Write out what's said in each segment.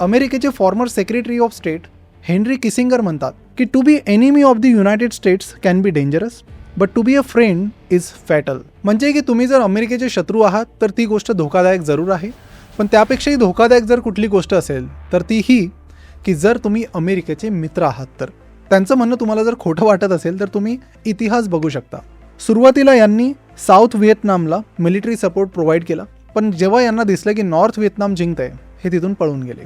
अमेरिकेचे former secretary of state Henry Kissinger म्हणतात की to be enemy of the United States can be dangerous but to be a friend is fatal म्हणजे की तुम्ही जर अमेरिकेचे शत्रू आहात तर ती गोष्ट धोकादायक जरूर आहे. पण त्यापेक्षाही धोकादायक जर कुठली गोष्ट असेल तर ती ही की जर तुम्ही अमेरिकेचे मित्र आहात तर. त्यांचं म्हणणं तुम्हाला जर खोटं वाटत असेल तर तुम्ही इतिहास बघू शकता. सुरुवातीला यांनी साऊथ व्हिएतनामला मिलिटरी सपोर्ट प्रोव्हाइड केला पण जेव्हा यांना दिसलं की नॉर्थ व्हिएतनाम आहे हे तिथून पळून गेले.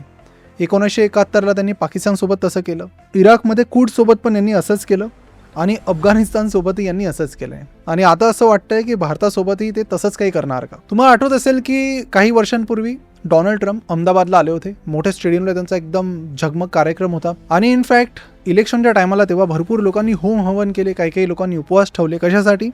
एकोणीसशे एकाहत्तरला त्यांनी पाकिस्तानसोबत तसं केलं. इराकमध्ये कूटसोबत पण यांनी असंच केलं आणि अफगाणिस्तानसोबतही यांनी असंच केलंय. आणि आता असं वाटतंय की भारतासोबतही ते तसंच काही करणार का? तुम्हाला आठवत असेल की काही वर्षांपूर्वी डोनाल्ड ट्रम्प अहमदाबादला आले होते. मोठ्या स्टेडियमला त्यांचा एकदम झगमग कार्यक्रम होता. आणि इनफॅक्ट इलेक्शनच्या टायमाला तेव्हा भरपूर लोकांनी होम हवन केले काही काही लोकांनी उपवास ठेवले. कशासाठी?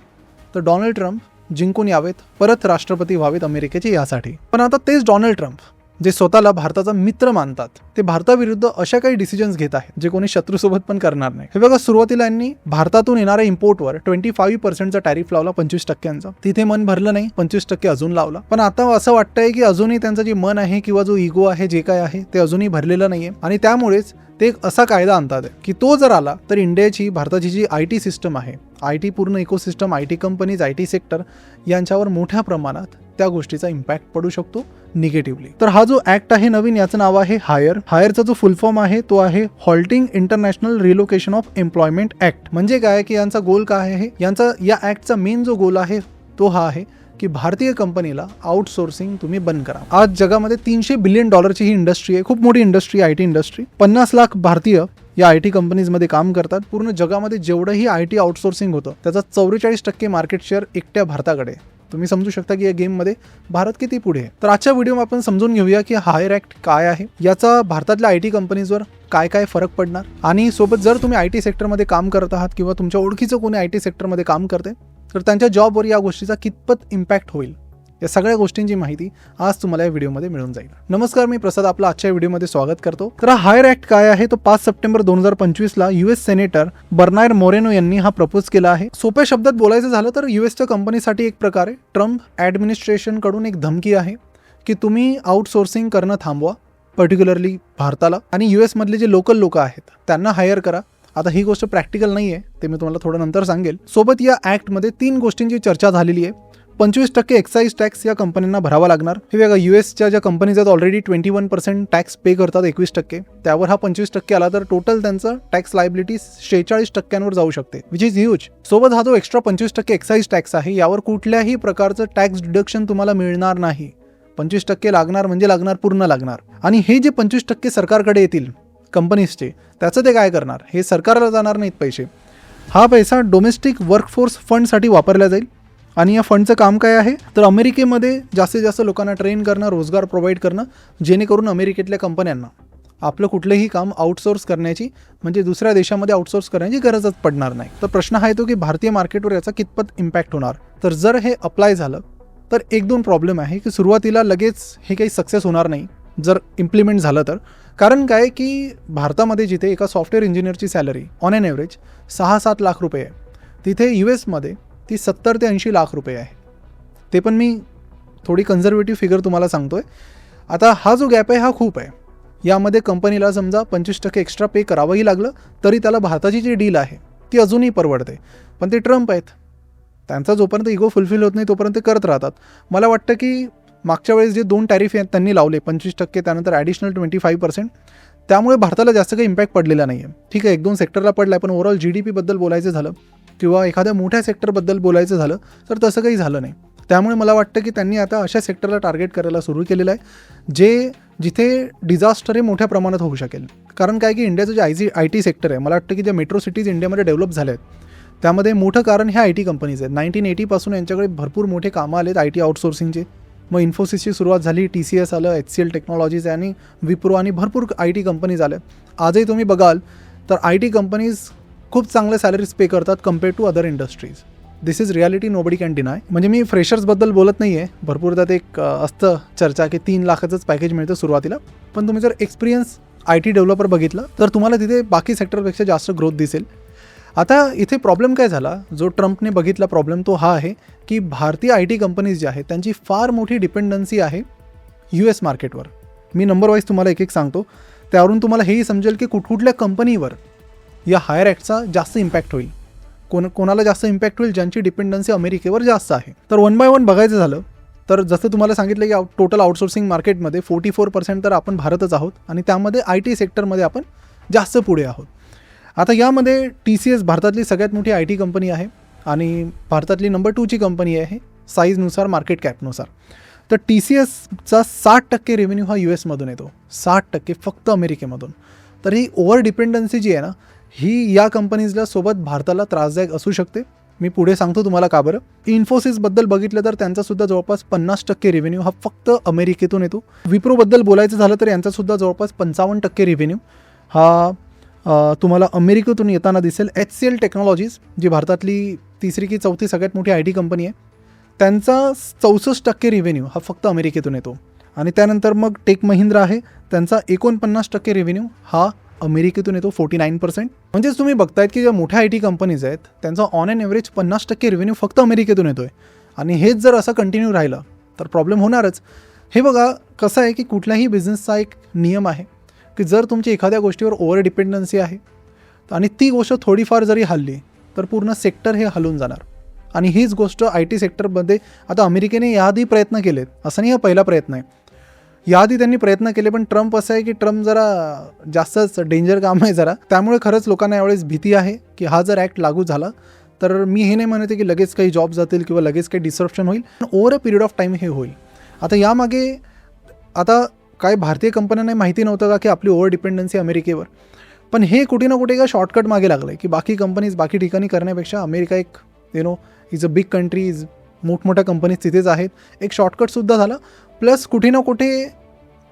तर डोनाल्ड ट्रम्प जिंकून यावेत परत राष्ट्रपती व्हावेत अमेरिकेचे यासाठी. पण आता तेच डोनाल्ड ट्रम्प. जे स्वतःला भारताचा मित्र मानतात ते भारताविरुद्ध अशा काही डिसिजन्स घेत आहेत जे कोणी शत्रूसोबत पण करणार नाही. हे बघा सुरुवातीला यांनी भारतातून येणाऱ्या इम्पोर्टवर ट्वेंटी फाईव्ह पर्सेंटचा टॅरिफ लावला पंचवीस टक्क्यांचा. तिथे मन भरलं नाही पंचवीस टक्के अजून लावला. पण आता असं वाटतंय की अजूनही त्यांचं जे मन आहे किंवा जो इगो आहे जे काय आहे ते अजूनही भरलेलं नाहीये. आणि त्यामुळेच ते एक असा कायदा आणतात आहे की तो जर आला तर इंडियाची भारताची जी आय टी सिस्टम आहे आय टी पूर्ण ecosystem I T companies I T sector यांच्यावर मोठ्या प्रमाणात त्या गोष्टीचा इम्पॅक्ट पडू शकतो निगेटिव्हली तर हा जो ऍक्ट आहे नवीन याचं नाव आहे हायर हायरचा जो फुल फॉर्म आहे तो आहे halting international relocation of employment act म्हणजे काय की यांचा गोल काय आहे? यांचा या ऍक्टचा मेन जो गोल आहे तो हा आहे की भारतीय कंपनीला आउटसोर्सिंग तुम्ही बंद करा. आज जगामध्ये तीनशे बिलियन डॉलरची ही इंडस्ट्री आहे. खूप मोठी इंडस्ट्री आय टी इंडस्ट्री पन्नास लाख भारतीय या आय टी कंपनीजमध्ये काम करतात. पूर्ण जगामध्ये जेवढंही आय टी आउटसोर्सिंग होतं त्याचा चौवेचाळीस टक्के मार्केट शेअर एकट्या भारताकडे तुम्ही समजू शकता की या गेममध्ये भारत किती पुढे आहे. तर आजच्या व्हिडिओ आपण समजून घेऊया की हायर ॲक्ट काय आहे. याचा भारतातल्या आय टी कंपनीजवर काय काय फरक पडणार? आणि सोबत जर तुम्ही आय टी सेक्टरमध्ये काम करत आहात किंवा तुमच्या ओळखीचं कोणी आय टी सेक्टरमध्ये काम करते तर त्यांच्या जॉबवर या गोष्टीचा कितपत इम्पॅक्ट होईल? या सगळ्या गोष्टींची माहिती आज तुम्हाला या व्हिडिओमध्ये मिळून जाईल. नमस्कार मी प्रसाद. आपला आजच्या व्हिडिओमध्ये स्वागत करतो. तर हा हायर ॲक्ट काय आहे? तो पाच सप्टेंबर दोन हजार पंचवीसला युएस सेनेटर बर्नायर मोरेनो यांनी हा प्रपोज केला आहे. सोप्या शब्दात बोलायचं झालं तर युएसच्या कंपनीसाठी एक प्रकारे ट्रम्प ॲडमिनिस्ट्रेशनकडून एक धमकी आहे की तुम्ही आउटसोर्सिंग करणं थांबवा पर्टिक्युलरली भारताला. आणि यू एसमधले जे लोकल लोक आहेत त्यांना हायर करा. आता ही गोष्ट प्रॅक्टिकल नाही आहे ते मी तुम्हाला थोडं नंतर सांगेल. सोबत या ॲक्टमध्ये तीन गोष्टींची चर्चा झालेली आहे. पंचवीस टक्के एक्साईज टॅक्स या कंपन्यांना भरावा लागणार. हे बघा यू एसच्या ज्या कंपनीज आहेत already twenty one percent tax pay करतात एकवीस टक्के. त्यावर हा पंचवीस टक्के आला तर टोटल त्यांचं टॅक्स लायबिलिटी शेहेचाळीस टक्क्यांवर जाऊ शकते विच इज ह्यूज सोबत हा जो एक्स्ट्रा पंचवीस टक्के एक्साईज टॅक्स आहे यावर कुठल्याही प्रकारचं टॅक्स डिडक्शन तुम्हाला मिळणार नाही. पंचवीस टक्के लागणार म्हणजे लागणार पूर्ण लागणार. आणि हे जे पंचवीस टक्के सरकारकडे येतील कंपनीजचे त्याचं ते काय करणार? हे सरकारला जाणार नाहीत पैसे. हा पैसा डोमेस्टिक वर्कफोर्स फंडसाठी वापरला जाईल. आणि या फंडचं काम काय आहे? तर अमेरिकेमध्ये जास्तीत जास्त लोकांना ट्रेन करणं रोजगार प्रोव्हाइड करणं जेणेकरून अमेरिकेतल्या कंपन्यांना आपलं कुठलंही काम आउटसोर्स करण्याची म्हणजे दुसऱ्या देशामध्ये आउटसोर्स करण्याची गरजच पडणार नाही. तर प्रश्न हा येतो की भारतीय मार्केटवर याचा कितपत इम्पॅक्ट होणार? तर जर हे अप्लाय झालं तर एक दोन प्रॉब्लेम आहे की सुरुवातीला लगेच हे काही सक्सेस होणार नाही जर इम्प्लिमेंट झालं तर. कारण काय की भारतामध्ये जिथे एका सॉफ्टवेअर इंजिनियरची सॅलरी ऑन एन ॲव्हरेज सहा सात लाख रुपये आहे. तिथे यू एसमध्ये ती सत्तर ते ऐंशी लाख रुपये आहे. ते पण मी थोडी कन्झर्वेटिव्ह फिगर तुम्हाला सांगतो आहे आता हा जो गॅप आहे हा खूप आहे. यामध्ये कंपनीला समजा पंचवीस टक्के एक्स्ट्रा पे करावंही लागलं तरी त्याला भारताची जी डील आहे ती अजूनही परवडते. पण ते ट्रम्प आहेत. त्यांचा जोपर्यंत इगो फुलफिल होत नाही तोपर्यंत ते करत राहतात. मला वाटतं की मागच्या वेळेस जे दोन टॅरिफ आहेत त्यांनी लावले पंचवीस टक्के त्यानंतर ॲडिशनल ट्वेंटी फाईव्ह पर्सेंट त्यामुळे भारताला जास्त काही इम्पॅक्ट पडलेला नाही आहे ठीक आहे एक दोन सेक्टरला पडला आहे पण ओव्हरऑल जी डी पीबद्दल बोलायचं झालं किंवा एखाद्या मोठ्या सेक्टरबद्दल बोलायचं झालं तर तसं काही झालं नाही. त्यामुळे मला वाटतं की त्यांनी आता अशा सेक्टरला टार्गेट करायला सुरू केलेलं आहे जे जिथे डिझास्टर हे मोठ्या प्रमाणात होऊ शकेल. कारण काय की इंडियाचं जे I G I T sector आहे मला वाटतं की ज्या मेट्रो सिटीज इंडियामध्ये डेव्हलप झाल्या आहेत त्यामध्ये मोठं कारण ह्या आय टी कंपनीज आहेत. नाईन्टीन एटीपासून यांच्याकडे भरपूर मोठे कामं आलेत आय टी आउटसोर्सिंगचे मग इन्फोसिसची सुरुवात झाली टी सी एस आलं एच सी एल टेक्नॉलॉजीज आणि विप्रो आणि भरपूर आय टी कंपनीज आल्या आजही तुम्ही बघाल तर आय टी कंपनीज खूप चांगले सॅलरीज पे करतात compare to other industries this is reality nobody can deny म्हणजे मी फ्रेशर्सबद्दल बोलत नाही आहे भरपूर त्यात एक असतं चर्चा की तीन लाखाचंच पॅकेज मिळतं सुरुवातीला. पण तुम्ही जर एक्सपिरियन्स आय टी डेव्हलपर बघितलं तर तुम्हाला तिथे बाकी सेक्टरपेक्षा जास्त ग्रोथ दिसेल. आता इथे प्रॉब्लेम काय झाला? जो ट्रम्पने बघितला प्रॉब्लेम तो हा आहे की भारतीय आय टी कंपनीज ज्या आहेत त्यांची फार मोठी डिपेंडन्सी आहे यू एस मार्केटवर मी नंबर वाईज तुम्हाला एक एक सांगतो. त्यावरून तुम्हाला हेही समजेल की कुठकुठल्या कंपनीवर या हायर ॲक्टचा जास्त इम्पॅक्ट होईल. कोण कोणाला जास्त इम्पॅक्ट होईल? ज्यांची डिपेंडन्सी अमेरिकेवर जास्त आहे. तर वन बाय वन बघायचं झालं तर जसं तुम्हाला सांगितलं की टोटल आउटसोर्सिंग मार्केटमध्ये फोर्टी फोर पर्सेंट तर आपण भारतच आहोत आणि त्यामध्ये आय टी सेक्टरमध्ये आपण जास्त पुढे आहोत. आता यामध्ये टी सी एस भारतातली सगळ्यात मोठी आय टी कंपनी आहे आणि भारतातली नंबर टूची कंपनी आहे साईजनुसार मार्केट कॅपनुसार तर टी सी एसचा साठ टक्के रेव्हेन्यू हा यू एसमधून येतो. साठ टक्के फक्त अमेरिकेमधून. तर ही ओव्हर डिपेंडन्सी जी आहे ना ही या कंपनीजला सोबत भारताला त्रासदायक असू शकते. मी पुढे सांगतो तुम्हाला का बरं. इन्फोसिसबद्दल बघितलं तर त्यांचासुद्धा जवळपास पन्नास टक्के रेव्हेन्यू हा फक्त अमेरिकेतून येतो. विप्रोबद्दल बोलायचं झालं तर यांचासुद्धा जवळपास पंचावन्न टक्के रेव्हेन्यू हा तुम्हाला अमेरिकेतून येताना दिसेल. एच सी एल टेक्नॉलॉजीज जी भारतातली तिसरी की चौथी सगळ्यात मोठी आय टी कंपनी आहे त्यांचा चौसष्ट टक्के रेव्हेन्यू हा फक्त अमेरिकेतून येतो. आणि त्यानंतर मग टेक महिंद्रा आहे त्यांचा एकोणपन्नास टक्के रेव्हेन्यू हा अमेरिकेतून येतो फोर्टी नाईन पर्सेंट. म्हणजेच तुम्ही बघतायत की ज्या मोठ्या आय टी कंपनीज आहेत त्यांचा ऑन अँड एव्हरेज पन्नास टक्के रेव्हेन्यू फक्त अमेरिकेतून येतो आहे आणि हेच जर असं कंटिन्यू राहिलं तर प्रॉब्लेम होणारच. हे बघा कसं आहे की कुठल्याही बिझनेसचा एक नियम आहे की जर तुमची एखाद्या गोष्टीवर ओव्हर डिपेंडन्सी आहे आणि ती गोष्ट थोडीफार जरी हल्ली तर पूर्ण सेक्टर हे हलून जाणार. आणि हीच गोष्ट आय टी सेक्टरमध्ये आता अमेरिकेने याआधी प्रयत्न केलेत. असं नाही हा पहिला प्रयत्न आहे. याआधी त्यांनी प्रयत्न केले पण ट्रम्प असं आहे की ट्रम्प जरा जास्तच डेंजर काम आहे जरा. त्यामुळे खरंच लोकांना यावेळेस भीती आहे की हा जर ॲक्ट लागू झाला तर मी हे नाही म्हणते की लगेच काही जॉब जातील किंवा लगेच काही डिसरप्शन होईल पण over a period of time हे होईल. आता यामागे आता काय भारतीय कंपन्यांना माहिती नव्हतं का की आपली ओव्हर डिपेंडन्सी अमेरिकेवर? पण हे कुठे ना कुठे का शॉर्टकट मागे लागलं आहे की बाकी कंपनीज बाकी ठिकाणी करण्यापेक्षा अमेरिका एक you know is a big country is मोठमोठ्या कंपनीज तिथेच आहेत. एक शॉर्टकटसुद्धा झाला प्लस कुठे ना कुठे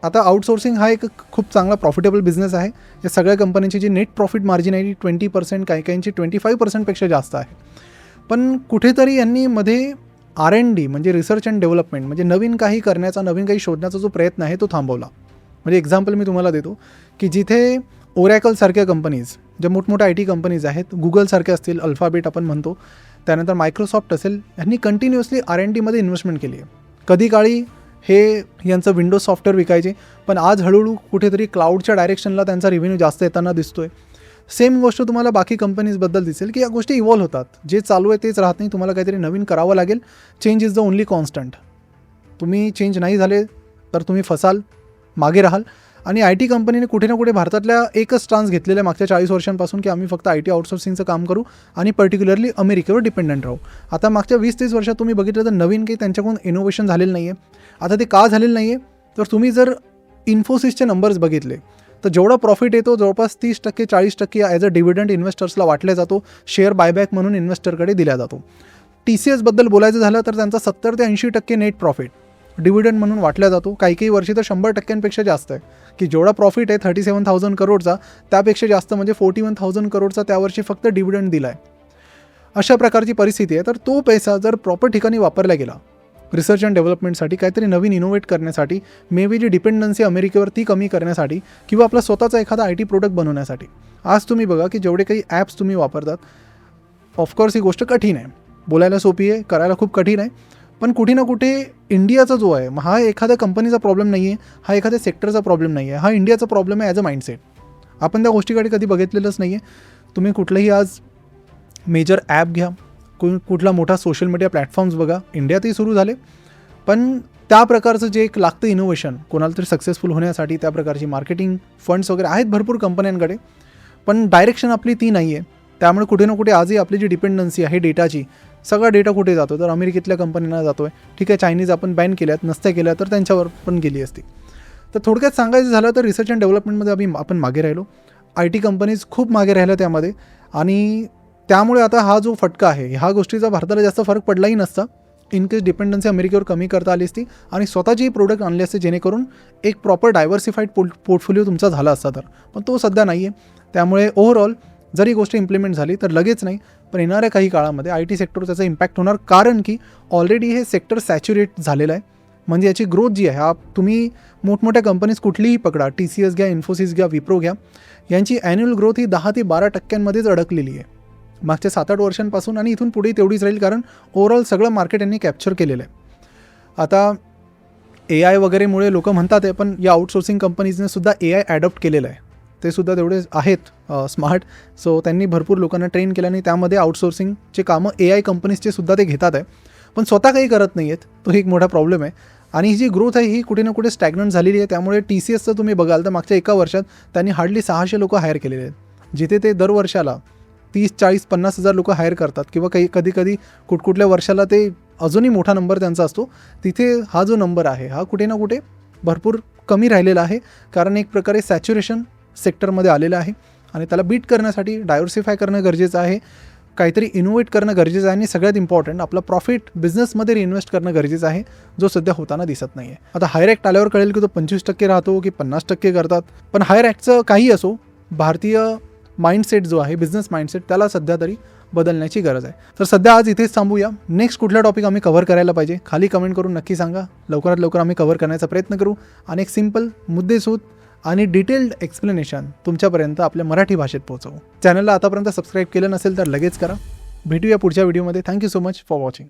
आता आउटसोर्सिंग हा एक खूप चांगला प्रॉफिटेबल बिझनेस आहे. या सगळ्या कंपन्यांची जी नेट प्रॉफिट मार्जिन आहे ती ट्वेंटी पर्सेंट काही काहींची ट्वेंटी फाईव्ह पर्सेंटपेक्षा जास्त आहे. पण कुठेतरी यांनी मध्ये आर एन डी म्हणजे रिसर्च अँड डेव्हलपमेंट म्हणजे नवीन काही करण्याचा नवीन काही शोधण्याचा जो प्रयत्न आहे तो थांबवला. म्हणजे एक्झाम्पल मी तुम्हाला देतो की जिथे ओरॅकलसारख्या कंपनीज ज्या मोठमोठ्या आय टी कंपनीज आहेत गुगलसारख्या असतील अल्फाबेट आपण म्हणतो त्यानंतर मायक्रोसॉफ्ट असेल यांनी कंटिन्युअसली आर एन डीमध्ये इन्व्हेस्टमेंट केली आहे. कधी काळी हे यांचं विंडोज सॉफ्टवेअर विकायचे. पण आज हळूहळू कुठेतरी क्लाउडच्या डायरेक्शनला त्यांचा रिव्हेन्यू जास्त येताना दिसतो आहे सेम गोष्ट तुम्हाला बाकी कंपनीजबद्दल दिसेल की या गोष्टी इव्हॉल्व होतात. जे चालू आहे तेच राहत नाही तुम्हाला काहीतरी नवीन करावं लागेल. Change is the only constant तुम्ही चेंज नाही झाले तर तुम्ही फसाल मागे राहाल. आणि आय टी कंपनीने कुठे ना कुठे भारतातल्या एकच स्टान्स घेतलेल्या मागच्या चाळीस वर्षांपासून की आम्ही फक्त आय टी आउटसोर्सिंगचं काम करू आणि पर्टिक्युलरली अमेरिकेवर डिपेंडंट राहू. आता मागच्या वीस तीस वर्षात तुम्ही बघितलं तर नवीन काही त्यांच्याकडून इनोव्हेशन झालेलं नाही आहे आता ते का झालेलं नाही आहे तर तुम्ही जर इन्फोसिसचे नंबर्स बघितले तर जेवढा प्रॉफिट येतो जवळपास तीस टक्के चाळीस टक्के ॲज अ डिव्हिडंड इन्व्हेस्टर्सला वाटला जातो शेअर बायबॅक म्हणून इन्व्हेस्टरकडे दिला जातो. टी सी एसबद्दल बोलायचं झालं तर त्यांचा सत्तर ते ऐंशी टक्के नेट प्रॉफिट डिव्हिडंड म्हणून वाटला जातो. काही काही वर्षी तर शंभर टक्क्यांपेक्षा जास्त आहे. की जेवढा प्रॉफिट आहे थर्टी सेवन थाउजंड करोडचा त्यापेक्षा जास्त म्हणजे फोर्टी वन थाउजंड करोडचा त्यावर्षी फक्त डिव्हिडंड दिला आहे अशा प्रकारची परिस्थिती आहे. तर तो पैसा जर प्रॉपर ठिकाणी वापरला गेला रिसर्च अँड डेव्हलपमेंटसाठी काहीतरी नवीन इनोव्हेट करण्यासाठी मे बी जी डिपेंडन्सी अमेरिकेवर ती कमी करण्यासाठी किंवा आपला स्वतःचा एखादा आय टी प्रोडक्ट बनवण्यासाठी. आज तुम्ही बघा की जेवढे काही ॲप्स तुम्ही वापरतात ऑफकोर्स ही गोष्ट कठीण आहे. बोलायला सोपी आहे करायला खूप कठीण आहे. पण कुठे ना कुठे इंडियाचा जो आहे मग हा एखाद्या कंपनीचा प्रॉब्लेम नाही आहे हा एखाद्या सेक्टरचा प्रॉब्लेम नाही आहे हा इंडियाचा प्रॉब्लेम आहे ॲज अ माइंडसेट आपण त्या गोष्टीकडे कधी बघितलेलंच नाही आहे तुम्ही कुठलंही आज मेजर ॲप घ्या. कु कुठला मोठा सोशल मीडिया प्लॅटफॉर्म्स बघा इंडियातही सुरू झाले. पण त्या प्रकारचं जे एक लागतं इनोव्हेशन कोणाला तरी सक्सेसफुल होण्यासाठी त्या प्रकारची मार्केटिंग फंड्स वगैरे आहेत भरपूर कंपन्यांकडे पण डायरेक्शन आपली ती नाही आहे त्यामुळे कुठे ना कुठे आजही आपली जी डिपेंडन्सी आहे डेटाची सगळा डेटा कुठे जातो? तर अमेरिकेतल्या कंपन्यांना जातो आहे ठीक आहे चायनीज आपण बॅन केल्यात नसत्या केल्या तर त्यांच्यावर पण गेली असती. तर थोडक्यात सांगायचं झालं तर रिसर्च अँड डेव्हलपमेंटमध्ये आम्ही आपण मागे राहिलो. आय टी कंपनीज खूप मागे राहिल्या त्यामध्ये. आणि त्यामुळे आता हा जो फटका आहे ह्या गोष्टीचा भारताला जास्त फरक पडलाही नसता. इनकेस डिपेंडन्सी अमेरिकेवर कमी करता आली असती आणि स्वतःचेही प्रोडक्ट आणले असते जेणेकरून एक प्रॉपर डायव्हर्सिफाईड पोर्ट पोर्टफोलिओ तुमचा झाला असता तर. पण तो सध्या नाही आहे त्यामुळे ओव्हरऑल जर ही गोष्ट इम्प्लिमेंट झाली तर लगेच नाही पण येणाऱ्या काही काळामध्ये आय टी सेक्टर त्याचा इम्पॅक्ट होणार कारण की ऑलरेडी हे सेक्टर सॅच्युरेट झालेलं आहे. म्हणजे याची ग्रोथ जी आहे हा तुम्ही मोठमोठ्या कंपनीज कुठलीही पकडा टी सी एस घ्या इन्फोसिस घ्या विप्रो घ्या यांची ॲन्युअल ग्रोथ ही दहा ते बारा टक्क्यांमध्येच अडकलेली आहे. मागच्या सात आठ वर्षांपासून आणि इथून पुढे तेवढीच राहील कारण ओव्हरऑल सगळं मार्केट यांनी कॅप्चर केलेलं आहे. आता ए आय वगैरेमुळे लोक म्हणतात आहे पण या आउटसोर्सिंग कंपनीजने सुद्धा ए आय ॲडॉप्ट केलेलं आहे. ते सुद्धा तेवढे आहेत स्मार्ट सो त्यांनी भरपूर लोकांना ट्रेन केलं आणि त्यामध्ये आउटसोर्सिंगचे कामं ए आय कंपनीजचे सुद्धा ते घेतात आहे. पण स्वतः काही करत नाही आहेत तो एक मोठा प्रॉब्लेम आहे. आणि ही जी ग्रोथ आहे ही कुठे ना कुठे स्टॅग्नंट झालेली आहे. त्यामुळे टी सी एसचं तुम्ही बघाल तर मागच्या एका वर्षात त्यांनी हार्डली सहाशे लोक हायर केलेले आहेत. जिथे ते दरवर्षाला तीस चाळीस पन्नास हजार लोक हायर करतात किंवा काही कधी कधी कुठकुठल्या वर्षाला ते अजूनही मोठा नंबर त्यांचा असतो. तिथे हा जो नंबर आहे हा कुठे ना कुठे भरपूर कमी राहिलेला आहे. कारण एक प्रकारे सॅच्युरेशन सेक्टरमध्ये आलेलं आहे आणि त्याला बीट करण्यासाठी डायव्हर्सिफाय करणं गरजेचं आहे. काहीतरी इनोव्हेट करणं गरजेचं आहे आणि सगळ्यात इम्पॉर्टंट आपला प्रॉफिट बिझनेसमध्ये रिइन्व्हेस्ट करणं गरजेचं आहे जो सध्या होताना दिसत नाही आहे आता हायर ॲक्ट आल्यावर कळेल की तो पंचवीस टक्के राहतो की पन्नास टक्के करतात. पण हायर ॲक्टचं काही असो भारतीय माइंडसेट जो आहे बिझनेस माइंडसेट त्याला सध्या तरी बदलण्याची गरज आहे. तर सध्या आज इथेच थांबूया. नेक्स्ट कुठला टॉपिक आम्ही कव्हर करायला पाहिजे खाली कमेंट करून नक्की सांगा. लवकरात लवकर आम्ही कव्हर करण्याचा प्रयत्न करू. आणि एक सिंपल मुद्देसूद आणि डिटेल्ड एक्सप्लेनेशन तुमच्यापर्यंत आपल्या मराठी भाषेत पोहोचवू. चॅनलला आतापर्यंत सबस्क्राईब केलं नसेल तर लगेच करा. भेटूया पुढच्या व्हिडिओमध्ये thank you so much for watching